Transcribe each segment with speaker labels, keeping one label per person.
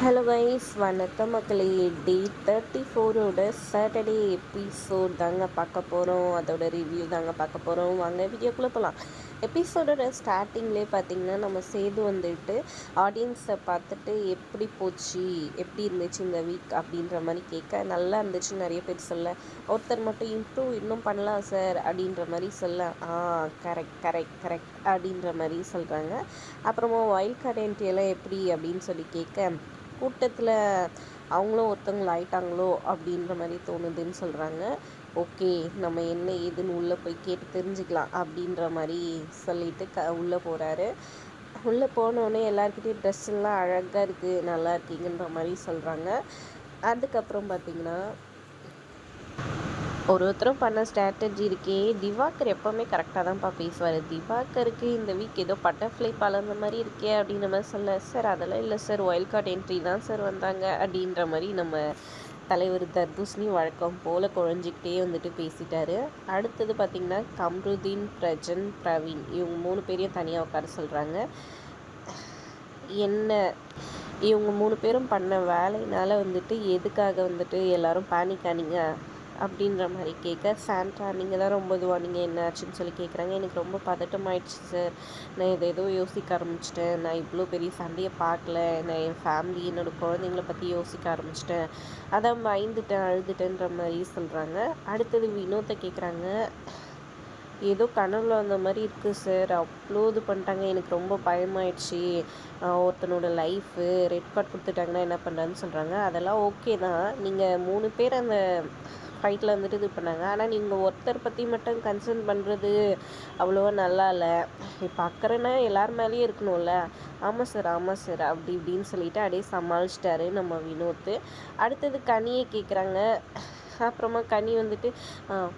Speaker 1: Hello guys வணக்கம் மக்களே. Day thirty ஃபோரோட சாட்டர்டே எபிசோட் தாங்க பார்க்க போகிறோம் அதோட ரிவ்யூ தாங்க பார்க்க போகிறோம் வாங்க வீடியோக்குள்ளே போகலாம் எபிசோடோட ஸ்டார்டிங்லேயே பார்த்தீங்கன்னா நம்ம சேது வந்துட்டு ஆடியன்ஸை பார்த்துட்டு எப்படி போச்சு எப்படி இருந்துச்சு இந்த வீக் அப்படின்ற மாதிரி கேட்க நல்லா இருந்துச்சு நிறைய பேர் சொல்ல. ஒருத்தர் மட்டும் இம்ப்ரூவ் இன்னும் பண்ணலாம் சார் அப்படின்ற மாதிரி சொல்ல. ஆ கரெக்ட் கரெக்ட் கரெக்ட் அப்படின்ற மாதிரி சொல்கிறாங்க அப்புறமா வைல்ட் கார்டு எல்லாம் எப்படி அப்படின்னு சொல்லி கேட்க கூட்டத்தில் அவங்களும் ஒருத்தவங்கள ஆயிட்டாங்களோ அப்படின்ற மாதிரி தோணுதுன்னு சொல்கிறாங்க ஓகே நம்ம என்ன ஏதுன்னு உள்ளே போய் கேட்டு தெரிஞ்சுக்கலாம் அப்படின்ற மாதிரி சொல்லிட்டு க உள்ளே போகிறாரு உள்ளே போனோடனே எல்லாருக்கிட்டையும் ட்ரெஸ்ஸெல்லாம் அழகாக இருக்குது நல்லா இருக்கீங்கன்ற மாதிரி சொல்கிறாங்க அதுக்கப்புறம் பார்த்திங்கன்னா ஒரு ஒருத்தரும் பண்ண ஸ்ட்ராட்டஜி இருக்கே. திவாகர் எப்போவுமே கரெக்டாக தான்ப்பா பேசுவார். திவாகருக்கு இந்த வீக் ஏதோ பட்டர்ஃப்ளை பழந்த மாதிரி இருக்கே அப்படின்ற மாதிரி சொல்ல சார் அதெல்லாம் இல்லை சார் ஒயில் கார்ட் என்ட்ரி தான் சார் வந்தாங்க. அப்படின்ற மாதிரி நம்ம தலைவர் தர்பூசணி வழக்கம் போல் குழஞ்சிக்கிட்டே வந்துட்டு பேசிட்டாரு. அடுத்தது பார்த்திங்கன்னா கம்ருதீன் பிரஜன் பிரவீன். இவங்க மூணு பேரையும் தனியாக உட்கார சொல்கிறாங்க என்ன இவங்க மூணு பேரும் பண்ண வேலையினால் வந்துட்டு எதுக்காக வந்துட்டு எல்லாரும் பேனிக் ஆனீங்க? அப்படின்ற மாதிரி கேட்க சாண்ட்ரா நீங்கள் தான் ரொம்ப இதுவாக நீங்கள் என்ன ஆச்சுன்னு சொல்லி கேட்குறாங்க. எனக்கு ரொம்ப பதட்டமாயிடுச்சு சார். நான் இதை ஏதோ யோசிக்க ஆரம்பிச்சிட்டேன். நான் இவ்வளோ பெரிய சண்டையை பார்க்கல. நான் என் ஃபேமிலி என்னோடய குழந்தைங்கள பற்றி யோசிக்க ஆரம்பிச்சிட்டேன். அதான் பயந்துட்டேன் அழுதுட்டேன்ற மாதிரி சொல்கிறாங்க அடுத்தது வினோத்தை கேட்குறாங்க ஏதோ கனவில் வந்த மாதிரி இருக்குது சார். அவ்வளோ இது பண்ணிட்டாங்க. எனக்கு ரொம்ப பயமாயிடுச்சு. ஒருத்தனோட லைஃபு ரெட் கார்ட் கொடுத்துட்டாங்கன்னா என்ன பண்ணுறேன்னு சொல்கிறாங்க அதெல்லாம் ஓகே தான். நீங்கள் மூணு பேர் அந்த ஃபைட்டில் வந்துட்டு இது பண்ணாங்க. ஆனால் நீங்கள் ஒருத்தர் பற்றி மட்டும் கன்சர்ன் பண்ணுறது அவ்வளோவா நல்லா இல்லை. இப்போ அக்கறைனா எல்லார் மேலேயும் இருக்கணும்ல. ஆமாம் சார் ஆமாம் சார் அப்படி இப்படின்னு சொல்லிட்டு அப்படியே சமாளிச்சிட்டாரு நம்ம வினோத்து. அடுத்தது கனியை கேட்குறாங்க அப்புறமா கனி வந்துட்டு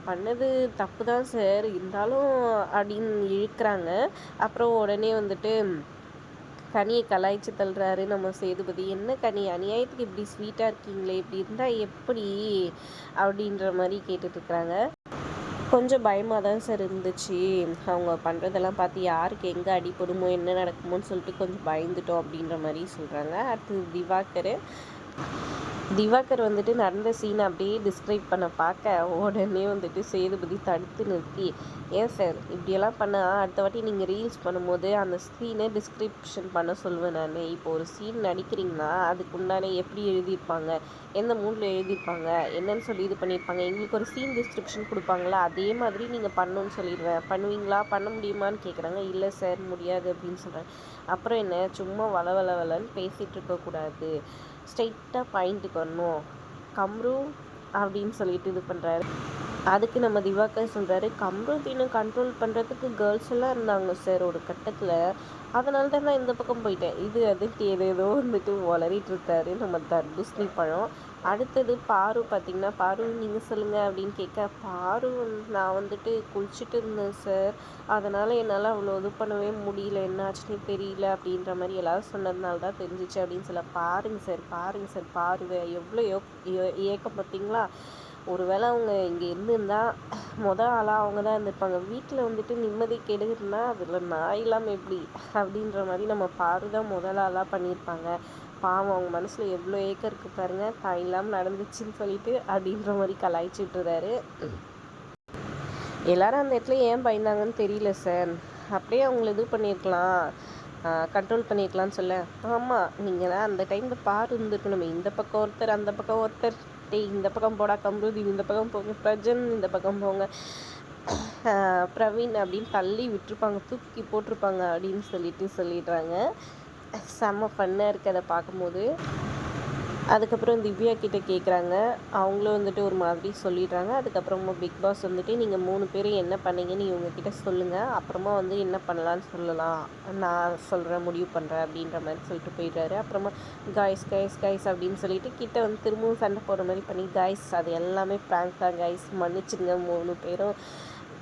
Speaker 1: பண்ணது தப்பு தான் சார் இருந்தாலும் அப்படின்னு இழுக்கிறாங்க. அப்புறம் உடனே வந்துட்டு கனியை கலாய்ச்சி தள்ளுறாரு நம்ம சேதுபதி. என்ன கனி? அநியாயத்துக்கு இப்படி ஸ்வீட்டாக இருக்கீங்களே? இப்படி இருந்தால் எப்படி? அப்படின்ற மாதிரி கேட்டுட்ருக்குறாங்க. கொஞ்சம் பயமாக தான் சார் இருந்துச்சு. அவங்க பண்ணுறதெல்லாம் பார்த்து யாருக்கு எங்கே அடிப்படுமோ என்ன நடக்குமோன்னு சொல்லிட்டு கொஞ்சம் பயந்துட்டோம் அப்படின்ற மாதிரி சொல்கிறாங்க அடுத்தது திவாகர். திவாகர் வந்துட்டு நடந்த சீனை அப்படியே டிஸ்கிரைப் பண்ண பார்க்க உடனே வந்துட்டு சேதுபதி தடுத்து நிறுத்தி ஏன் சார் இப்படியெல்லாம் பண்ணால் அடுத்த வாட்டி நீங்கள் ரீல்ஸ் பண்ணும்போது அந்த ஸ்க்ரீனை டிஸ்கிரிப்ஷன் பண்ண சொல்லுவேன் நான். இப்போ ஒரு சீன் நடிக்கிறீங்கன்னா அதுக்கு உண்டான எப்படி எழுதியிருப்பாங்க? எந்த மூடில் எழுதியிருப்பாங்க? என்னன்னு சொல்லி இது பண்ணியிருப்பாங்க. எங்களுக்கு ஒரு சீன் டிஸ்கிரிப்ஷன் கொடுப்பாங்களா? அதே மாதிரி நீங்கள் பண்ணணும்னு சொல்லிடுவேன். பண்ணுவீங்களா? பண்ண முடியுமான்னு கேட்குறாங்க இல்லை சார் முடியாது அப்படின்னு சொல்கிறேன் அப்புறம் என்ன? சும்மா வள வள வளன்னு பேசிகிட்டு இருக்கக்கூடாது. ஸ்ட்ரெயிட்டாக பாயிண்ட்டுக்கு வரணும் கம்ரு அப்படின்னு சொல்லிட்டு இது பண்ணுறாரு அதுக்கு நம்ம திவாகர் சொல்கிறாரு கம்ருதீனை கண்ட்ரோல் பண்ணுறதுக்கு கேர்ள்ஸ் எல்லாம் இருந்தாங்க சார் ஒரு கட்டத்தில். அதனால தான் நான் இந்த பக்கம் போயிட்டேன். இது அதுக்கு ஏதேதோ வந்துட்டு வளரிட்டு இருக்காரு நம்ம தர்பூசணி பழம். அடுத்தது பாரு பார்த்திங்கன்னா பாரு நீங்கள் சொல்லுங்கள் அப்படின்னு கேட்க பாரு நான் வந்துட்டு குளிச்சுட்டு இருந்தேன் சார் அதனால் என்னால் அவ்வளோ இது பண்ணவே முடியல. என்னாச்சுன்னு தெரியல அப்படின்ற மாதிரி எல்லாரும் சொன்னதுனால தான் தெரிஞ்சிச்சு அப்படின்னு சொல்ல பாருங்கள் சார் பாருங்கள் சார் பாருங்க. எவ்வளோ ஏக்கம் பார்த்தீங்களா? ஒருவேளை அவங்க இங்கே இருந்திருந்தால் மொதல் ஆளாக அவங்க தான் இருந்திருப்பாங்க. வீட்டில் வந்துட்டு நிம்மதி கெடுதுன்னா அதில் நான் இல்லாமல் எப்படி? அப்படின்ற மாதிரி நம்ம பாரு தான் முதல் ஆளாக பண்ணியிருப்பாங்க. பாவம் அவங்க மனசில் எவ்வளோ ஏக்கர் இருக்குது பாருங்கள் தான் இல்லாமல் நடந்துச்சுன்னு சொல்லிட்டு அப்படின்ற மாதிரி கலாய்ச்சிட்ருந்தாரு எல்லாரும் அந்த இடத்துல ஏன் பயந்தாங்கன்னு தெரியல சார். அப்படியே அவங்கள இது பண்ணியிருக்கலாம் கண்ட்ரோல் பண்ணியிருக்கலாம்னு சொல்ல. ஆமாம் நீங்கள் தான் அந்த டைமில் பாரு இருந்துருக்கணுமே. இந்த பக்கம் ஒருத்தர் அந்த பக்கம் ஒருத்தர். டேய் இந்த பக்கம் போடா கம்ருதி இந்த பக்கம் போங்க பிரஜன் இந்த பக்கம் போங்க. பிரவீன் அப்படின்னு தள்ளி விட்டுருப்பாங்க தூக்கி போட்டிருப்பாங்க அப்படின்னு சொல்லிட்டு சொல்லிடுறாங்க. செம்ம ஃபன்னாக இருக்குது அதை பார்க்கும்போது. அதுக்கப்புறம் திவ்யா கிட்டே கேட்குறாங்க அவங்களும் வந்துட்டு ஒரு மாதிரி சொல்லிடுறாங்க. அதுக்கப்புறமா பிக் பாஸ் வந்துட்டு நீங்கள் மூணு பேரும் என்ன பண்ணீங்கன்னு இவங்கக்கிட்ட சொல்லுங்கள் அப்புறமா வந்து என்ன பண்ணலான்னு சொல்லலாம். நான் சொல்கிறேன் முடிவு பண்ணுறேன் அப்படின்ற மாதிரி சொல்லிட்டு போயிடுறாரு. அப்புறமா காய்ஸ் காய்ஸ் காய்ஸ் அப்படின்னு சொல்லிட்டு கிட்ட வந்து திரும்பவும் சண்டை போடுற மாதிரி பண்ணி காய்ஸ் அது எல்லாமே ப்ராங்க் தான் காய்ஸ் மன்னிச்சுங்க மூணு பேரும்.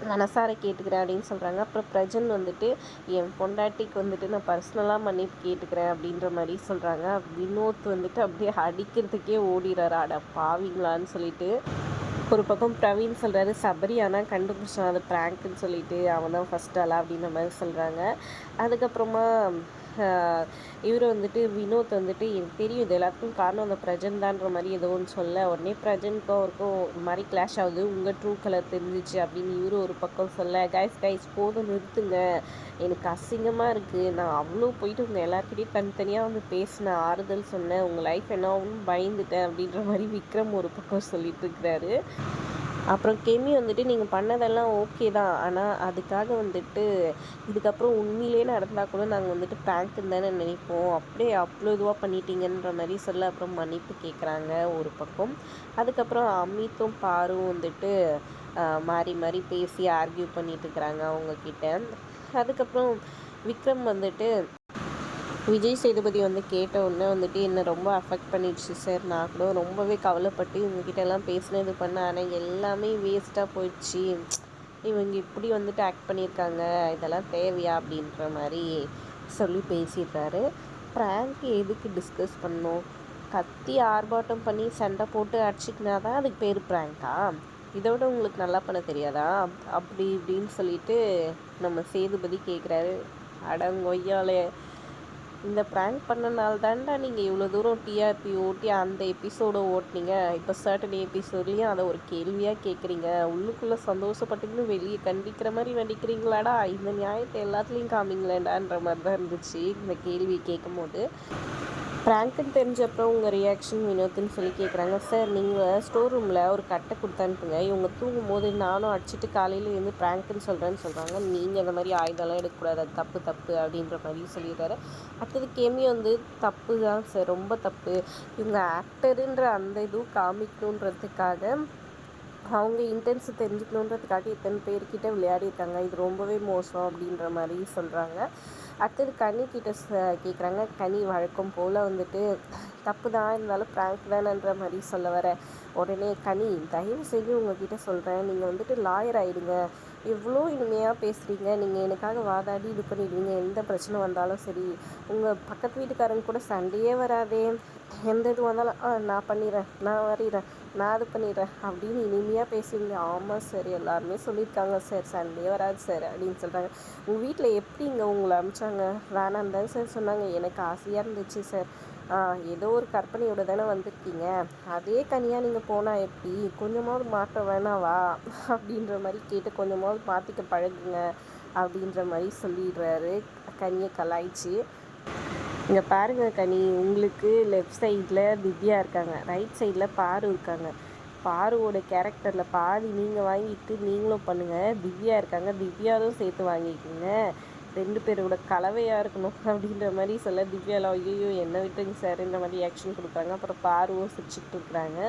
Speaker 1: மனசார கேட்டுக்கிறேன் அப்படின்னு சொல்கிறாங்க அப்புறம் பிரஜன் வந்துட்டு என் பொண்டாட்டிக்கு வந்துட்டு நான் பர்சனலாக மன்னிப்பு கேட்டுக்கிறேன் அப்படின்ற மாதிரி சொல்கிறாங்க வினோத் வந்துட்டு அப்படியே அடிக்கிறதுக்கே ஓடிடுறாரு அட பாவீங்களான்னு சொல்லிட்டு. ஒரு பக்கம் பிரவீன் சொல்கிறாரு சபரி ஆனால் கண்டுபிடிச்சான் அது ப்ராங்க்குன்னு சொல்லிட்டு. அவன் தான் ஃபஸ்ட் ஆளா? அப்படின்ற மாதிரி சொல்கிறாங்க அதுக்கப்புறமா இவர் வந்துட்டு வினோத் வந்துட்டு எனக்கு தெரியும் இது எல்லாத்துக்கும் காரணம் அந்த பிரஜன் தான்ற மாதிரி ஏதோ ஒன்று சொல்ல. உடனே பிரஜனுக்கும் அவருக்கும் ஒரு மாதிரி கிளாஷ் ஆகுது. உங்கள் ட்ரூ கலர் தெரிஞ்சிச்சு அப்படின்னு இவரும் ஒரு பக்கம் சொல்ல கைஸ் கைஸ் போதும் நிறுத்துங்க. எனக்கு அசிங்கமாக இருக்குது நான் அவ்வளோ போயிட்டு உங்கள் எல்லாருக்கிட்டையும் தனித்தனியாக வந்து பேசினேன் ஆறுதல் சொன்னேன் உங்கள் லைஃப் என்ன ஆகும்னு பயந்துட்டேன் அப்படின்ற மாதிரி விக்ரம் ஒரு பக்கம் சொல்லிட்டு இருக்கிறாரு. அப்புறம் கெமி வந்துட்டு நீங்கள் பண்ணதெல்லாம் ஓகே தான். ஆனால் அதுக்காக வந்துட்டு இதுக்கப்புறம் உண்மையிலே நடந்தால் கூட நாங்கள் வந்துட்டு பேங்க்குன்னு தானே நினைப்போம். அப்படியே அவ்வளோ இதுவாக பண்ணிட்டீங்கன்ற மாதிரி சொல்ல அப்புறம் மன்னிப்பு கேட்குறாங்க ஒரு பக்கம். அதுக்கப்புறம் அமித்தும் பாரும் வந்துட்டு மாறி மாறி பேசி ஆர்கியூ பண்ணிட்டு இருக்கிறாங்க அவங்கக்கிட்ட அதுக்கப்புறம் விக்ரம் வந்துட்டு விஜய் சேதுபதி வந்து கேட்ட உடனே வந்துட்டு என்னை ரொம்ப அஃபெக்ட் பண்ணிடுச்சு சார் நான் கூட ரொம்பவே கவலைப்பட்டு இவங்ககிட்ட எல்லாம் பேசினேன் இது பண்ண ஆனால் எல்லாமே வேஸ்ட்டாக போயிடுச்சு. இவங்க இப்படி வந்துட்டு ஆக்ட் பண்ணியிருக்காங்க. இதெல்லாம் தேவையா? அப்படின்ற மாதிரி சொல்லி பேசிடுறாரு. ப்ராங்க் எதுக்கு டிஸ்கஸ் பண்ணோம் கத்தி ஆர்ப்பாட்டம் பண்ணி சண்டை போட்டு அடிச்சிக்கினா தான் அதுக்கு பேர் ப்ராங்கா இதோட உங்களுக்கு நல்லா பண்ண தெரியாதா? அப்படி இப்படின்னு சொல்லிட்டு நம்ம சேதுபதி கேட்குறாரு அடங்கொய்யாலே இந்த ப்ராங்க் பண்ணனால தான்டா நீங்கள் இவ்வளோ தூரம் டிஆர்பி ஓட்டி அந்த எபிசோடை ஓட்டினீங்க. இப்போ சர்டன் எபிசோட்லேயும் அதை ஒரு கேள்வியாக கேட்குறீங்க உள்ளுக்குள்ளே சந்தோஷப்பட்டுக்கின்னு வெளியே கண்டிக்கிற மாதிரி நடிக்கிறீங்களாடா? இந்த நியாயத்தை எல்லாத்துலேயும் காமிங்களேண்டான்ற மாதிரி தான் இருந்துச்சு. இந்த கேள்வி கேட்கும் போது ப்ராங்க்குன்னு தெரிஞ்சப்பறம் உங்கள் ரியாக்ஷன் வினோத்துன்னு சொல்லி கேட்குறாங்க சார் நீங்கள் ஸ்டோர் ரூமில் ஒரு கட்டை கொடுத்து அனுப்புங்க. இவங்க தூங்கும் போது நானும் அடிச்சுட்டு காலையில் இருந்து ப்ராங்க்குன்னு சொல்கிறேன்னு சொல்கிறாங்க நீங்கள் அந்த மாதிரி ஆயுதம்லாம் எடுக்கக்கூடாது. அது தப்பு தப்பு அப்படின்ற மாதிரி சொல்லியிருக்காரு அடுத்தது கேமி வந்து தப்பு தான் சார் ரொம்ப தப்பு. இவங்க ஆக்டருன்ற அந்த இதுவும் காமிக்கணுன்றதுக்காக அவங்க இன்டென்ஸ் தெரிஞ்சுக்கணுன்றதுக்காக இத்தனை பேர்கிட்ட விளையாடிருக்காங்க இது ரொம்பவே மோசம் அப்படின்ற மாதிரி சொல்கிறாங்க அடுத்தது கனி கிட்ட கேட்குறாங்க கனி வழக்கம் போல் வந்துட்டு தப்பு தான் இருந்தாலும் ப்ராங்க் தானன்ற மாதிரி சொல்ல வர. உடனே கனி தயவு செஞ்சு உங்ககிட்ட சொல்கிறேன் நீங்கள் வந்துட்டு லாயர் ஆகிடுங்க எவ்வளோ இனிமையாக பேசுகிறீங்க நீங்கள் எனக்காக வாதாடி இது பண்ணிடுவீங்க. எந்த பிரச்சனை வந்தாலும் சரி உங்கள் பக்கத்து வீட்டுக்காரங்க கூட சண்டையே வராதே. எந்த இது வந்தாலும் ஆ நான் பண்ணிடுறேன். நான் வரைகிறேன் நான் அது பண்ணிடுறேன். அப்படின்னு இனிமையாக பேசுவீங்க. ஆமாம் சார். எல்லாருமே சொல்லியிருக்காங்க சார் சண்டே வராது சார். அப்படின்னு சொல்கிறாங்க உங்கள் வீட்டில் எப்படிங்க உங்களை அனுப்பிச்சாங்க? வேணாம் தான் சார் சொன்னாங்க. எனக்கு ஆசையாக இருந்துச்சு சார். ஏதோ ஒரு கற்பனையோடு தானே வந்திருக்கீங்க. அதே கனியாக நீங்கள் போனால் எப்படி? கொஞ்சமாவது மாற்ற வேணாவா அப்படின்ற மாதிரி கேட்டு கொஞ்சமாவது மாற்றிக்க பழகுங்க அப்படின்ற மாதிரி சொல்லிடுறாரு. கனியை கலாய்ச்சி. இங்கே பாருங்கள் கனி உங்களுக்கு லெஃப்ட் சைடில் திவ்யா இருக்காங்க. ரைட் சைடில் பாரு இருக்காங்க. பாருவோட கேரக்டரில் பாதி நீங்கள் வாங்கிட்டு நீங்களும் பண்ணுங்கள் திவ்யா இருக்காங்க. திவ்யாவும் சேர்த்து வாங்கிக்கோங்க. ரெண்டு பேரோட கலவையாக இருக்கணும் அப்படின்ற மாதிரி சொல்ல திவ்யாலாம் ஐயோ என்ன விட்டுங்க சார் இந்த மாதிரி ஆக்ஷன் கொடுக்குறாங்க. அப்புறம் பாருவும் சிரிச்சுட்டு இருக்கிறாங்க.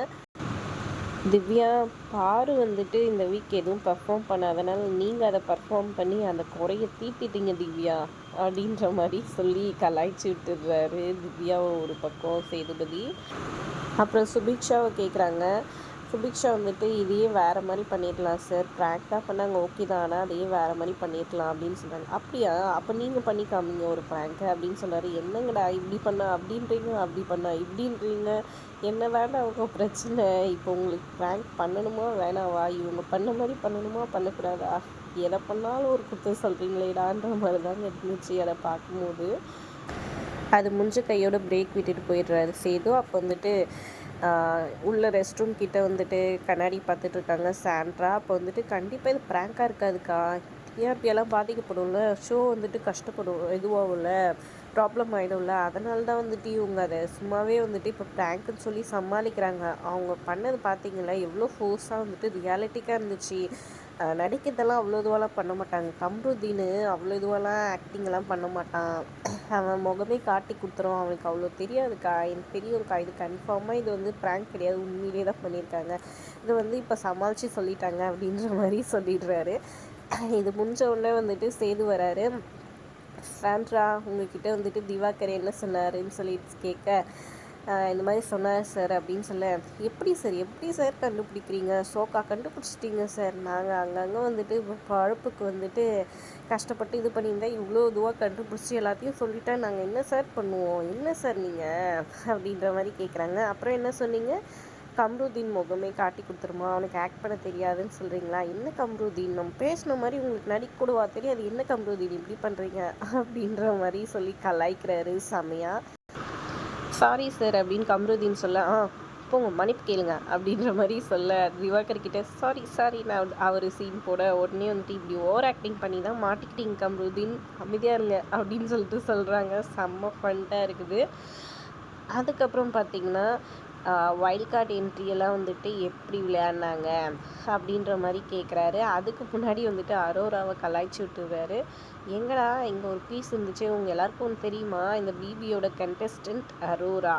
Speaker 1: திவ்யா பாரு வந்துட்டு இந்த வீக் எதுவும் பர்ஃபார்ம் பண்ணாதனால நீங்கள் அதை பர்ஃபார்ம் பண்ணி அந்த குறைய தீட்டிட்டீங்க திவ்யா அப்படின்ற மாதிரி சொல்லி கலாய்ச்சி விட்டுடுறாரு திவ்யாவை ஒரு பக்கம் சேதுபதி. அப்புறம் சுபிக்ஷாவை கேட்குறாங்க சுபிக்ஷா வந்துட்டு இதையே வேறு மாதிரி பண்ணிடலாம் சார் ப்ராங்க் பண்ணாங்க ஓகே தான்? ஆனால் அதையே வேறு மாதிரி பண்ணிடலாம் அப்படின்னு சொன்னாங்க. அப்படியா? அப்போ நீங்கள் பண்ணி காமிங்க ஒரு ப்ராங்க்கு அப்படின்னு சொன்னார். என்னங்கடா இப்படி பண்ண? அப்படின்றீங்க அப்படி பண்ண? இப்படின்றீங்க. என்ன வேண்டாம் அவங்க பிரச்சனை. இப்போ உங்களுக்கு ப்ராங்க் பண்ணணுமா வேணாவா? இவங்க பண்ண மாதிரி பண்ணணுமா? பண்ணக்கூடாதா? எதை பண்ணாலும் ஒரு குத்தம் சொல்கிறீங்களேடான்ற மாதிரி தாங்க இருந்துச்சு அதை பார்க்கும்போது. அது முடிஞ்ச கையோட பிரேக் விட்டுட்டு போயிடுறாரு. சேது அப்போ வந்துட்டு உள்ள ரெஸ்ட் ரூம் கிட்ட வந்துட்டு கண்ணாடி பார்த்துட்டு இருக்காங்க சாண்ட்ரா அப்போ வந்துட்டு கண்டிப்பாக இது ப்ராங்காக இருக்காதுக்கா. ஏன் இப்படியெல்லாம் பாதிக்கப்படும்ல? ஷோ வந்துட்டு கஷ்டப்படும் இதுவாகும்ல ப்ராப்ளம் ஆகிடும்ல அதனால தான் வந்துட்டு இவங்க அதை சும்மாவே வந்துட்டு இப்போ ப்ராங்க்குன்னு சொல்லி சமாளிக்கிறாங்க. அவங்க பண்ணது பார்த்தீங்களா? எவ்வளோ ஃபோர்ஸாக வந்துட்டு ரியாலிட்டிக்காக இருந்துச்சு. நடிக்கிறதெல்லாம் அவ்வளோ இதுவெல்லாம் பண்ண மாட்டாங்க. கம்ருதீனு அவ்வளோ இதுவெல்லாம் ஆக்டிங்கெல்லாம் பண்ண மாட்டான். அவன் முகமே காட்டி கொடுத்துருவான். அவனுக்கு அவ்வளோ தெரியாதுக்கா எனக்கு தெரியும்க்கா இது கன்ஃபார்மாக இது வந்து ப்ராங்க் கிடையாது. உண்மையிலே தான் பண்ணியிருக்காங்க. இது வந்து இப்போ சமாளித்து சொல்லிட்டாங்க அப்படின்ற மாதிரி சொல்லிடுறாரு. இது முடிஞ்ச உடனே வந்துட்டு சேது வராரு. சாண்ட்ரா உங்ககிட்ட வந்துட்டு திவாகர் என்ன சொன்னாருன்னு சொல்லிட்டு கேட்க இந்த மாதிரி சொன்னார் சார் அப்படின்னு சொல்ல எப்படி சார்? எப்படி சார் கண்டுபிடிக்கிறீங்க? சோக்கா கண்டுபிடிச்சிட்டிங்க சார். நாங்கள் அங்கங்கே வந்துட்டு பழப்புக்கு வந்துட்டு கஷ்டப்பட்டு இது பண்ணியிருந்தா இவ்வளோ இதுவாக கண்டுபிடிச்சி எல்லாத்தையும் சொல்லிட்டா நாங்கள் என்ன சார் பண்ணுவோம்? என்ன சார் நீங்கள் அப்படின்ற மாதிரி கேட்குறாங்க அப்புறம் என்ன சொன்னீங்க? கம்ருதீன் முகமே காட்டி கொடுத்துருமா? அவனுக்கு ஆக்ட் பண்ண தெரியாதுன்னு சொல்கிறீங்களா என்ன கம்ருதீன்? நம்ம பேசின மாதிரி உங்களுக்கு நடிக்க கூடவா அது என்ன கம்ருதீன்? இப்படி பண்ணுறீங்க அப்படின்ற மாதிரி சொல்லி கலாய்க்கிறாரு செமையா. சாரி சார் அப்படின்னு கம்ருதீன் சொல்ல ஆ போங்க மன்னிப்பு கேளுங்க அப்படின்ற மாதிரி சொல்ல திவாகர் கிட்ட சாரி சாரி நான் அவர் சீன் போட உடனே வந்துட்டு இப்படி ஓவர் ஆக்டிங் பண்ணி தான் மாட்டிக்கிட்டீங்க கம்ருதீன் அமைதியாக இருங்க அப்படின்னு சொல்லிட்டு சொல்கிறாங்க செம்ம ஃபண்ட்டாக இருக்குது. அதுக்கப்புறம் பார்த்தீங்கன்னா வைல்ட் கார்டு என்ட்ரியெல்லாம் வந்துட்டு எப்படி விளையாடினாங்க அப்படின்ற மாதிரி கேட்குறாரு அதுக்கு முன்னாடி வந்துட்டு அரோராவை கலாய்ச்சி விட்டுறாரு எங்கடா இங்கே ஒரு பீஸ் இருந்துச்சு உங்கள் எல்லாருக்கும் ஒன்று தெரியுமா? இந்த பிபியோட கண்டெஸ்டன்ட் அரோரா.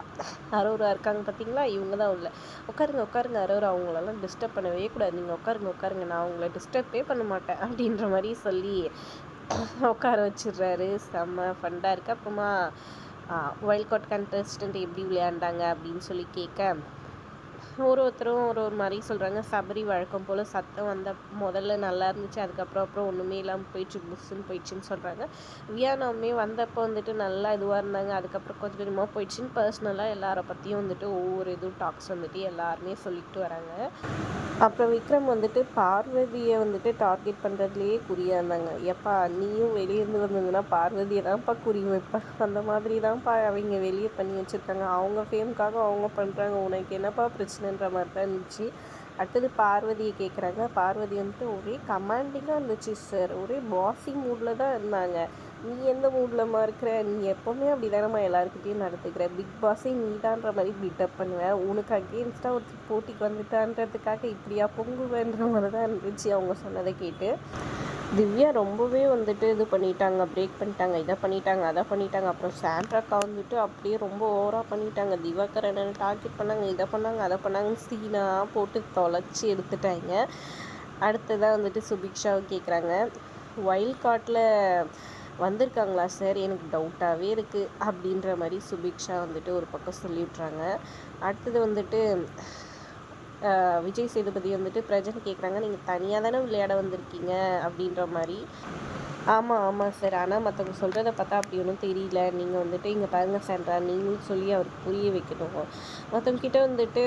Speaker 1: அரோரா இருக்காங்க பார்த்தீங்களா இவங்க தான் உள்ள. உட்காருங்க உட்காருங்க அரோரா அவங்களெல்லாம் டிஸ்டர்ப் பண்ணவே கூடாது. நீங்கள் உட்காருங்க உட்காருங்க. நான் அவங்கள டிஸ்டர்பே பண்ண மாட்டேன் அப்படின்ற மாதிரி சொல்லி உட்கார வச்சிடுறாரு. செம்ம ஃபண்டாக இருக்குது அப்புறமா வைல்ட் கார்ட் கண்டெஸ்டன்ட் எப்படி விளையாண்டாங்க அப்படின்னு சொல்லி கேட்க ஒரு ஒருத்தரும் ஒரு ஒரு மாதிரி சொல்கிறாங்க சபரி வழக்கம் போல் சத்தம் வந்த முதல்ல நல்லா இருந்துச்சு அதுக்கப்புறம் அப்புறம் ஒன்றுமே இல்லாமல் போயிடுச்சு புஷ்ஷுன்னு போயிடுச்சுன்னு சொல்கிறாங்க வியானாவுமே வந்தப்போ வந்துட்டு நல்லா இதுவாக இருந்தாங்க அதுக்கப்புறம் கொஞ்சம் கொஞ்சமாக போயிடுச்சுன்னு பர்சனலாக எல்லாரை பற்றியும் வந்துட்டு ஒவ்வொரு இதுவும் டாக்ஸ் வந்துட்டு எல்லாருமே சொல்லிட்டு வராங்க. அப்புறம் விக்ரம் வந்துட்டு பார்வதியை வந்துட்டு டார்கெட் பண்ணுறதுலேயே குறியாக இருந்தாங்க. எப்பா நீயும் வெளியே இருந்து வந்ததுன்னா பார்வதியை தான்ப்பா குறி வைப்பேன் அந்த மாதிரி தான்ப்பா அவங்க வெளியே பண்ணி வச்சுருக்காங்க. அவங்க ஃபேமுக்காக அவங்க பண்ணுறாங்க உனக்கு என்னப்பா பிரச்சனை? அப்படின்ற மாதிரி தான் இருந்துச்சு. அடுத்தது பார்வதியை கேட்குறாங்க பார்வதி வந்துட்டு ஒரே கமாண்டிங்காக இருந்துச்சு சார் ஒரே பாசி மூடில் தான் இருந்தாங்க. நீ எந்த மூடில்மா இருக்கிற? நீ எப்போவுமே அப்படி தானம்மா எல்லாருக்கிட்டையும் நடத்துக்கிற பிக் பாஸே நீதான்ற மாதிரி பில்டப் பண்ணுவேன் உனக்கு அகேன்ஸ்டாக ஒரு போட்டிக்கு வந்துட்டான்றதுக்காக இப்படியா பொங்குவேன்ற மாதிரி தான் இருந்துச்சு அவங்க சொன்னதை கேட்டு. திவ்யா ரொம்பவே வந்துட்டு இது பண்ணிட்டாங்க. பிரேக் பண்ணிட்டாங்க. இதை பண்ணிட்டாங்க. அதை பண்ணிட்டாங்க. அப்புறம் சாண்ட்ராக்கா வந்துட்டு அப்படியே ரொம்ப ஓவராக பண்ணிட்டாங்க. திவாகர் என்ன டார்கெட் பண்ணாங்க. இதை பண்ணாங்க. அதை பண்ணாங்க சீனாக போட்டு தொலைச்சி எடுத்துட்டாங்க. அடுத்ததாக வந்துட்டு சுபிக்ஷாவை கேட்குறாங்க வைல்ட் காட்டில் வந்திருக்காங்களா சார்? எனக்கு டவுட்டாகவே இருக்குது அப்படின்ற மாதிரி சுபிக்ஷா வந்துட்டு ஒரு பக்கம் சொல்லிவிட்றாங்க. அடுத்தது வந்துட்டு விஜய் சேதுபதி வந்துட்டு பிரஜன் கேட்குறாங்க நீங்கள் தனியாக தானே விளையாட வந்திருக்கீங்க? அப்படின்ற மாதிரி. ஆமாம் ஆமாம் சார். ஆனால் மற்றவங்க சொல்கிறத பார்த்தா அப்படி ஒன்றும் தெரியல. நீங்கள் வந்துட்டு இங்கே பாருங்க சான்றா நீங்களும் சொல்லி அவருக்கு புரிய வைக்கணும். மற்றவங்கிட்ட வந்துட்டு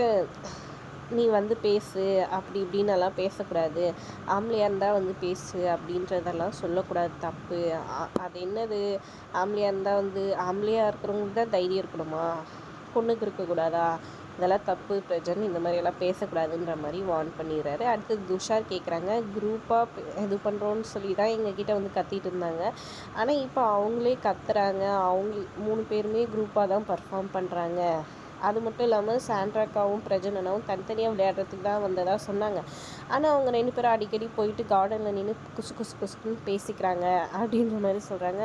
Speaker 1: நீ வந்து பேசு அப்படி இப்படின்னெல்லாம் பேசக்கூடாது. ஆம்பளையாக இருந்தால் வந்து பேசு அப்படின்றதெல்லாம் சொல்லக்கூடாது. தப்பு. அது என்னது? ஆம்பளையாக இருந்தால் வந்து ஆம்பளையாக இருக்கிறவங்களுக்கு தான் தைரியம் இருக்கணுமா? பொண்ணுக்கு இருக்கக்கூடாதா? இதெல்லாம் தப்பு பிரஜன் இந்த மாதிரியெல்லாம் பேசக்கூடாதுன்ற மாதிரி வார்ன் பண்ணிடுறாரு. அடுத்து துஷார் கேட்குறாங்க குரூப்பாக இது பண்ணுறோன்னு சொல்லி தான் எங்ககிட்ட வந்து கத்திட்டு இருந்தாங்க. ஆனால் இப்போ அவங்களே கத்துறாங்க. அவங்க மூணு பேருமே குரூப்பாக தான் பர்ஃபார்ம் பண்ணுறாங்க அது மட்டும் இல்லாமல் சாண்ட்ராக்காவும் பிரஜனனாவும் தனித்தனியாக விளையாடுறதுக்கு தான் வந்ததாக சொன்னாங்க. ஆனால் அவங்க ரெண்டு பேரும் அடிக்கடி போயிட்டு கார்டனில் நின்று குசு குசு குசுன்னு பேசிக்கிறாங்க அப்படின்ற மாதிரி சொல்கிறாங்க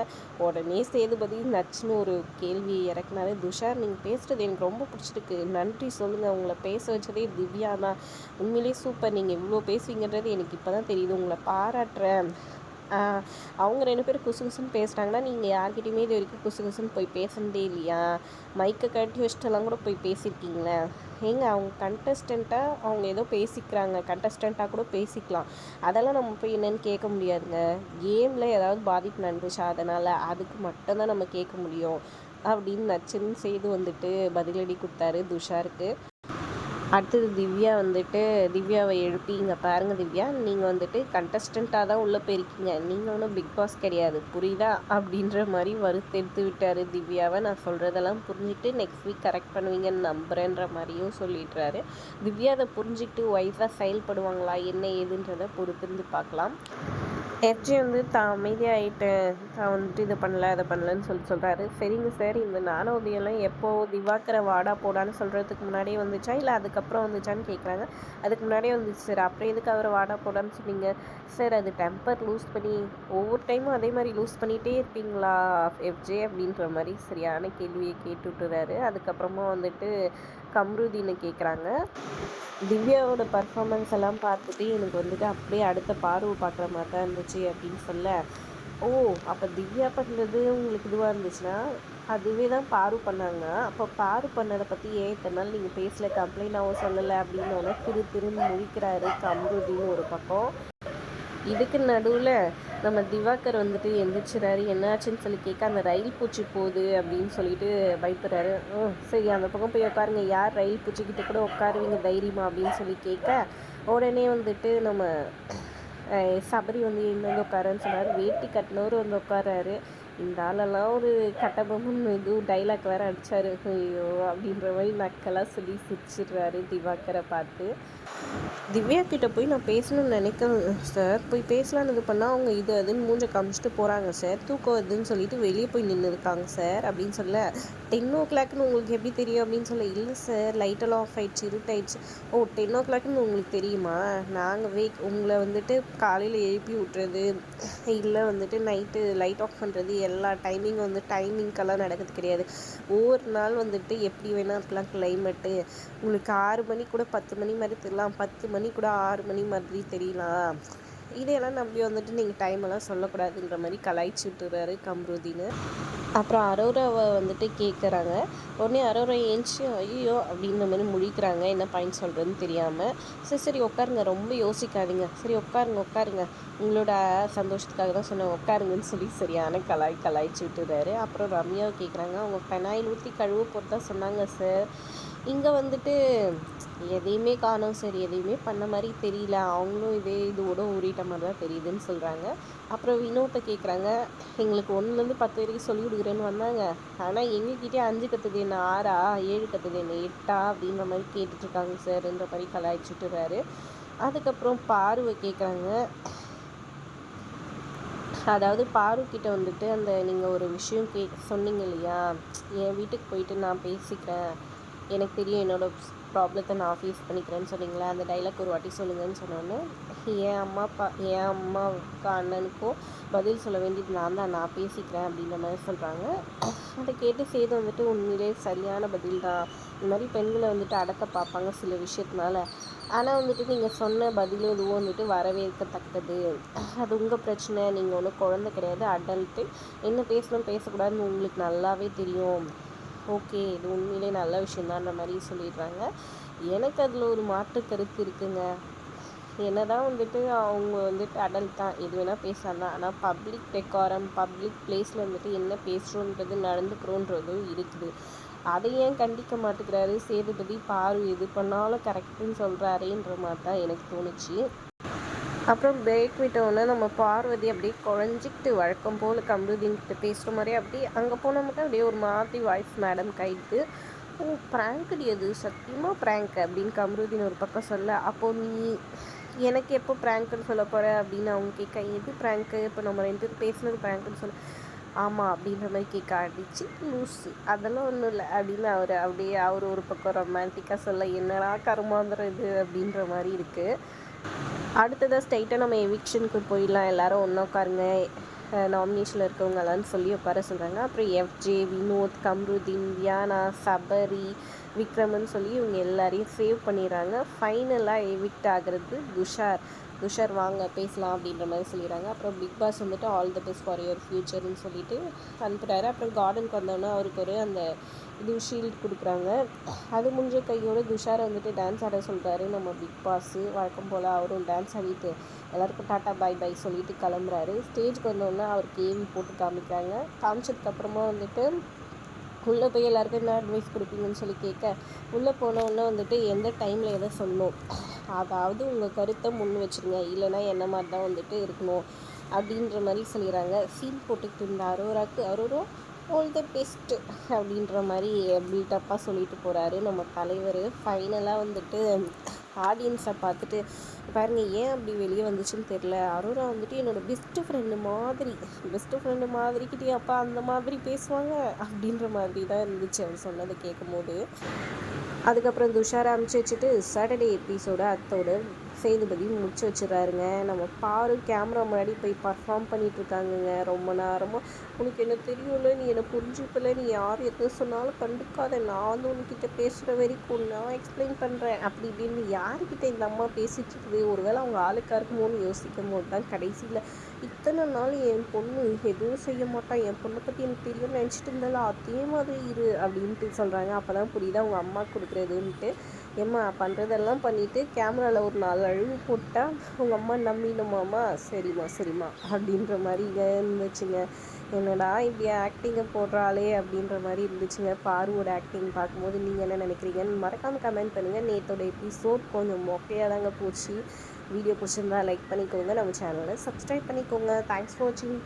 Speaker 1: உடனே சேதுபதி நச்சுன்னு ஒரு கேள்வி இறக்குனாரு. துஷார் நீங்கள் பேசுகிறது எனக்கு ரொம்ப பிடிச்சிருக்கு. நன்றி சொல்லுங்கள் உங்களை பேச வச்சதே திவ்யா தான் உண்மையிலேயே சூப்பர் நீங்கள் இவ்வளோ பேசுவீங்கன்றது எனக்கு இப்போ தான் தெரியுது. உங்களை பாராட்டுறேன். அவங்க ரெண்டு பேரும் குசு குசுன்னு பேசுகிறாங்கன்னா நீங்கள் யார்கிட்டையுமே இது வரைக்கும் குசு குசுன்னு போய் பேசுனதே இல்லையா? மைக்கை கட்டி வச்சுட்டுலாம் கூட போய் பேசியிருக்கீங்களே ஏங்க அவங்க கண்டஸ்டண்ட்டாக அவங்க ஏதோ பேசிக்கிறாங்க. கண்டஸ்டண்ட்டாக கூட பேசிக்கலாம். அதெல்லாம் நம்ம போய் என்னென்னு கேட்க முடியாதுங்க. கேமில் ஏதாவது பாதிப்பு நடந்துச்சா? அதனால் அதுக்கு மட்டும்தான் நம்ம கேட்க முடியும். அப்படின்னு நச்சுன்னு செய்து வந்துட்டு பதிலடி கொடுத்தாரு துஷாருக்கு. அடுத்தது திவ்யா வந்துட்டு திவ்யாவை எழுப்பி இங்கே பாருங்கள் திவ்யா நீங்கள் வந்துட்டு கண்டஸ்டண்ட்டாக தான் உள்ளே போயிருக்கீங்க. நீங்கள் ஒன்றும் பிக் பாஸ் கிடையாது. புரியுதா? அப்படின்ற மாதிரி வருத்தெடுத்து விட்டார் திவ்யாவை. நான் சொல்கிறதெல்லாம் புரிஞ்சுட்டு நெக்ஸ்ட் வீக் கரெக்ட் பண்ணுவீங்கன்னு நம்புகிறேன்ற மாதிரியும் சொல்லிடுறாரு. திவ்யா அதை புரிஞ்சுக்கிட்டு ஒய்ஃபாக செயல்படுவாங்களா? என்ன ஏதுன்றதை பொறுத்திருந்து பார்க்கலாம். எஃப்ஜி வந்து தான் அமைதியாகிட்டேன் தான் வந்துட்டு இதை பண்ணல அதை பண்ணலன்னு சொல்லி சொல்கிறாரு சரிங்க சார் இந்த நானோதியெல்லாம் எப்போ திவாக்கரை வாடா போடான்னு சொல்கிறதுக்கு முன்னாடியே வந்துச்சா? இல்லை அதுக்கப்புறம் வந்துச்சான்னு கேட்குறாங்க அதுக்கு முன்னாடியே வந்துச்சு சார் அப்புறம் எதுக்கு அவரை வாடா போடான்னு சொன்னீங்க? சார் அது டெம்பர் லூஸ் பண்ணி ஒவ்வொரு டைமும் அதே மாதிரி லூஸ் பண்ணிகிட்டே இருப்பீங்களா? எஃப்ஜே அப்படின்ற மாதிரி சரியான கேள்வியை கேட்டு விட்டுறாரு அதுக்கப்புறமா வந்துட்டு கம்ருதின்னு கேட்குறாங்க திவ்யாவோட பர்ஃபாமன்ஸ் எல்லாம் பார்த்துட்டு எனக்கு வந்துட்டு அப்படியே அடுத்த பார்வை பார்க்குற மாதிரி தான் இருந்துச்சு அப்படின்னு சொல்ல. ஓ அப்போ திவ்யா பண்ணுறது உங்களுக்கு இதுவாக இருந்துச்சுன்னா அதுவே தான் பாரு பண்ணாங்க. அப்போ பாரு பண்ணதை பற்றி ஏன் இத்தனை நாள் நீங்கள் பேசல கம்ப்ளைண்ட் ஆகும் சொல்லலை அப்படின்னு திரு திருன்னு முழிக்கிறாரு கம்ருதின்னு ஒரு பக்கம். இதுக்கு நடுவில் நம்ம திவாகர் வந்துட்டு எந்திரிச்சிறாரு. என்னாச்சுன்னு சொல்லி கேட்க அந்த ரயில் பூச்சி போகுது அப்படின்னு சொல்லிட்டு பயப்படுறாரு. "ஓ சரி அந்த பக்கம் போய் உட்காருங்க. யார் ரயில் பூச்சிக்கிட்ட கூட உட்காருவீங்க தைரியமா அப்படின்னு சொல்லி கேட்க உடனே வந்துட்டு நம்ம சபரி வந்து எழுந்து வந்து உட்காருன்னு சொன்னார். வேட்டி கட்டினவர் வந்து உட்காராரு இந்த ஆளெல்லாம் ஒரு கட்டபொம்மன் இது டைலாக் வேற அடிச்சாரு. ஐயோ அப்படின்ற மாதிரி நக்கலாக சொல்லி சிரிச்சிடுறாரு திவாகரை பார்த்து. திவ்யா கிட்ட போய் நான் பேசணும்னு நினைக்கிறேன் சார் போய் பேசலான்னு இது பண்ணால் அவங்க இது அதுன்னு மூஞ்ச காமிச்சிட்டு போகிறாங்க சார் தூக்கம் வருதுன்னு சொல்லிட்டு வெளியே போய் நின்று இருக்காங்க சார் அப்படின்னு சொல்ல டென் ஓ கிளாக்னு உங்களுக்கு எப்படி தெரியும் அப்படின்னு சொல்ல இல்லை சார் லைட்டெல்லாம் ஆஃப் ஆயிடுச்சு இருட்டாயிடுச்சு. ஓ டென் ஓ கிளாக்னு உங்களுக்கு தெரியுமா? நாங்கள் வே உங்களை வந்துட்டு காலையில் எழுப்பி விட்டுறது இல்லை வந்துட்டு நைட்டு லைட் ஆஃப் பண்ணுறது எல்லா டைமிங் வந்து டைமிங்க்கெல்லாம் நடக்கிறது கிடையாது. ஒவ்வொரு நாள் வந்துட்டு எப்படி வேணால் இருக்கலாம் கிளைமேட்டு உங்களுக்கு ஆறு மணி கூட பத்து மணி மாதிரி தெரியலாம். பத்து மணி கூட ஆறு மணி மாதிரி தெரியலாம். இதையெல்லாம் நம்பி வந்துட்டு நீங்கள் டைம் எல்லாம் சொல்லக்கூடாதுன்ற மாதிரி கலாய்ச்சி விட்டுறாரு கம்ருதீன்னு அப்புறம் அரோராவை வந்துட்டு கேட்குறாங்க உடனே அரோரா ஏஞ்சி ஐயோ அப்படின்ற மாதிரி முழிக்கிறாங்க. என்ன பாயிண்ட் சொல்கிறதுன்னு தெரியாமல் சரி சரி உட்காருங்க. ரொம்ப யோசிக்காதீங்க. சரி உட்காருங்க உட்காருங்க. உங்களோட சந்தோஷத்துக்காக தான் சொன்னேன். உட்காருங்கன்னு சொல்லி சரியான கலாய் கலாய்ச்சி விட்டுறாரு. அப்புறம் ரம்யாவை கேட்குறாங்க அவங்க பெனாயில் ஊற்றி கழுவ போகிறதா சொன்னாங்க சார் இங்கே வந்துட்டு எதையுமே காணோம் சரி. எதையுமே பண்ண மாதிரி தெரியல. அவங்களும் இதே இதோட ஊறிட்ட மாதிரி தான் தெரியுதுன்னு சொல்கிறாங்க அப்புறம் வினோத்தை கேட்குறாங்க எங்களுக்கு ஒன்றுலேருந்து பத்து வரைக்கும் சொல்லி கொடுக்குறேன்னு வந்தாங்க. ஆனால் எங்ககிட்டே அஞ்சு கற்றுது என்ன? ஆறா? ஏழு கற்றுது என்ன? எட்டா? அப்படின்ற மாதிரி கேட்டுட்ருக்காங்க சார்ன்ற மாதிரி கலாய்ச்சிட்டுறாரு அதுக்கப்புறம் பார்வை கேட்குறாங்க அதாவது பாரு கிட்ட வந்துட்டு அந்த நீங்கள் ஒரு விஷயம் கே சொன்னீங்க இல்லையா? என் வீட்டுக்கு போயிட்டு நான் பேசிக்கிறேன். எனக்கு தெரியும் என்னோட ப்ராப்ளத்தை நான் ஃபேஸ் பண்ணிக்கிறேன்னு சொன்னீங்களா? அந்த டைலாக் ஒரு வாட்டி சொல்லுங்கன்னு சொன்னோன்னே என் அம்மா அப்பா என் அம்மாவுக்கு அண்ணனுக்கும் பதில் சொல்ல வேண்டியது நான் தான். நான் பேசிக்கிறேன் அப்படின்ற மாதிரி சொல்கிறாங்க அதை கேட்டு சேது வந்துட்டு உண்மையிலே சரியான பதில் தான். இந்த மாதிரி பெண்களை வந்துட்டு அடக்க பார்ப்பாங்க சில விஷயத்தினால. ஆனால் வந்துட்டு நீங்கள் சொன்ன பதிலும் இதுவும் வந்துட்டு வரவேற்கத்தக்கது. அது உங்கள் பிரச்சனை. நீங்கள் ஒன்றும் குழந்தை கிடையாது. அடல்ட்டு என்ன பேசணும் பேசக்கூடாதுன்னு உங்களுக்கு நல்லாவே தெரியும். ஓகே இது உண்மையிலே நல்ல விஷயந்தான்ற மாதிரி சொல்லிடுறாங்க. எனக்கு அதில் ஒரு மாற்று கருத்து இருக்குங்க. என்ன தான் வந்துட்டு அவங்க வந்துட்டு அடல்ட் தான் எது வேணால் பேசலாம். தான் ஆனால் பப்ளிக் டெக்காரம் பப்ளிக் பிளேஸில் வந்துட்டு என்ன பேசுகிறோன்றது நடந்துக்கிறோன்றதும் இருக்குது. அதை ஏன் கண்டிக்க மாட்டேங்கிறாரு? சேதுபதி பாரு எது பண்ணாலும் கரெக்டுன்னு சொல்கிறாரேன்ற மாதிரி தான் எனக்கு தோணுச்சு. அப்புறம் பிரேக் விட்டோன்னே நம்ம பார்வதி அப்படியே குழஞ்சிக்கிட்டு வழக்கம் போல் கம்ருதீன்கிட்ட பேசுகிற மாதிரி அப்படியே அங்கே போனால் மட்டும் அப்படியே ஒரு மாதிரி வாய்ஸ் மேடம் கைட்டு ஓ ப்ராங்க்டி அது? சத்தியமாக ப்ராங்க் அப்படின்னு கம்ருதீன் ஒரு பக்கம் சொல்ல அப்போது நீ எனக்கு எப்போ ப்ராங்க்குன்னு சொல்ல போகிற அப்படின்னு அவங்க கேட்க எது ப்ராங்க்கு இப்போ நம்ம ரெண்டு பேரும் பேசுனது ப்ராங்க்குன்னு சொல்ல. ஆமாம் அப்படின்ற மாதிரி கேட்க அடிச்சு லூஸு அதெல்லாம் ஒன்றும் இல்லை அப்படின்னு அவர் அப்படியே அவர் ஒரு பக்கம் ரொமான்டிக்காக சொல்ல என்னடா கருமாந்திரம் இது? அப்படின்ற மாதிரி இருக்குது அடுத்ததாக ஸ்ட்ரைட்டாக நம்ம எவிக்ஷனுக்கு போயிடலாம். எல்லாரும் ஒன்றா உட்காருங்க. நாமினேஷனில் இருக்கவங்களான்னு சொல்லி உட்கார சொல்கிறாங்க அப்புறம் எஃப்ஜே வினோத் கம்ருதீன் வியானா சபரி விக்ரமன் சொல்லி இவங்க எல்லாரையும் சேவ் பண்ணிடுறாங்க. ஃபைனலாக எவிக்ட் ஆகிறது துஷார். துஷார் வாங்க பேசலாம் அப்படின்ற மாதிரி சொல்லிடுறாங்க. அப்புறம் பிக் பாஸ் வந்துட்டு all the best for your ஃப்யூச்சர்னு சொல்லிட்டு அனுப்புகிறாரு அப்புறம் கார்டனுக்கு வந்தோன்னே அவருக்கு ஒரு அந்த இது ஷீல்ட் கொடுக்குறாங்க. அது முடிஞ்ச கையோட துஷாரை வந்துட்டு டான்ஸ் ஆட சொல்கிறாரு நம்ம பிக் பாஸு வழக்கம் போல் அவரும் டான்ஸ் ஆடிட்டு எல்லாருக்கும் டாட்டா பாய் பாய் சொல்லிட்டு கிளம்புறாரு. ஸ்டேஜ்க்கு வந்தோடனே அவருக்கு ஏவி போட்டு காமிக்கிறாங்க. காமிச்சதுக்கப்புறமா வந்துட்டு உள்ளே போய் எல்லாருக்கும் என்ன அட்வைஸ் கொடுப்பீங்கன்னு சொல்லி கேட்க உள்ளே போனவுடனே வந்துட்டு எந்த டைமில் எதை சொல்லணும்? அதாவது உங்கள் கருத்தை முன் வச்சுருங்க. இல்லைன்னா என்ன மாதிரி தான் வந்துட்டு இருக்கணும்? அப்படின்ற மாதிரி சொல்லிடுறாங்க. சீன் போட்டுக்கிட்டு இருந்த அரோராக்கு அரோரோ ஆல் த பெஸ்ட்டு அப்படின்ற மாதிரி பில்டப்பாக சொல்லிட்டு போகிறாரு நம்ம தலைவர். ஃபைனலாக வந்துட்டு ஆடியன்ஸை பார்த்துட்டு பாருங்க ஏன் அப்படி வெளியே வந்துச்சுன்னு தெரில அரோரா வந்துட்டு என்னோட பெஸ்ட்டு ஃப்ரெண்டு மாதிரி பெஸ்ட்டு ஃப்ரெண்டு மாதிரிக்கிட்டே அப்பா அந்த மாதிரி பேசுவாங்க அப்படின்ற மாதிரி தான் இருந்துச்சு அவர் சொன்னதை கேட்கும்போது அதுக்கப்புறம் துஷாரை அமுச்சு வச்சுட்டு சாட்டர்டே எபிசோட அத்தோட சேதுபதி முடிச்சு வச்சிடறாருங்க. நம்ம பாரு கேமரா முன்னாடி போய் பர்ஃபார்ம் பண்ணிட்டு இருக்காங்கங்க ரொம்ப நேரமாக உனக்கு என்ன தெரியும்ல? நீ என்னை புரிஞ்சுக்கல? நீ யார்? எது சொன்னாலும் கண்டுக்காத. நான் வந்து உன்கிட்ட பேசுகிற வரைக்கும் நான் எக்ஸ்பிளைன் பண்ணுறேன் அப்படி இப்படின்னு யாருக்கிட்ட இந்த அம்மா பேசிட்டு இருக்குது ஒருவேளை அவங்க ஆளுக்கா இருக்குமோன்னு யோசிக்கும் போது தான் கடைசியில் இத்தனை நாள் என் பொண்ணு எதுவும் செய்ய மாட்டான் என் பொண்ணை பற்றி எனக்கு தெரியும்னு நினச்சிட்டு இருந்தாலும் அதே மாதிரி இரு அப்படின்ட்டு சொல்கிறாங்க அப்போ தான் புரியுது அவங்க அம்மா கொடுக்குறதுன்ட்டு ஏம்மா பண்ணுறதெல்லாம் பண்ணிவிட்டு கேமராவில் ஒரு நாலு அழுவு போட்டால் உங்கள் அம்மா நம்பிடுமாம்மா சரிம்மா சரிம்மா. அப்படின்ற மாதிரிங்க இருந்துச்சுங்க. என்னடா இப்படி ஆக்டிங்கை போடுறாளே அப்படின்ற மாதிரி இருந்துச்சுங்க. பாருவோட ஆக்டிங் பார்க்கும்போது நீங்கள் என்ன நினைக்கிறீங்கன்னு மறக்காமல் கமெண்ட் பண்ணுங்கள் நேற்றோட எபிசோட் கொஞ்சம் மொக்கையாக தாங்க போச்சு. வீடியோ பிடிச்சிருந்தா லைக் பண்ணிக்கோங்க. நம்ம சேனலை சப்ஸ்கிரைப் பண்ணிக்கோங்க. தேங்க்ஸ் ஃபார் வாட்சிங்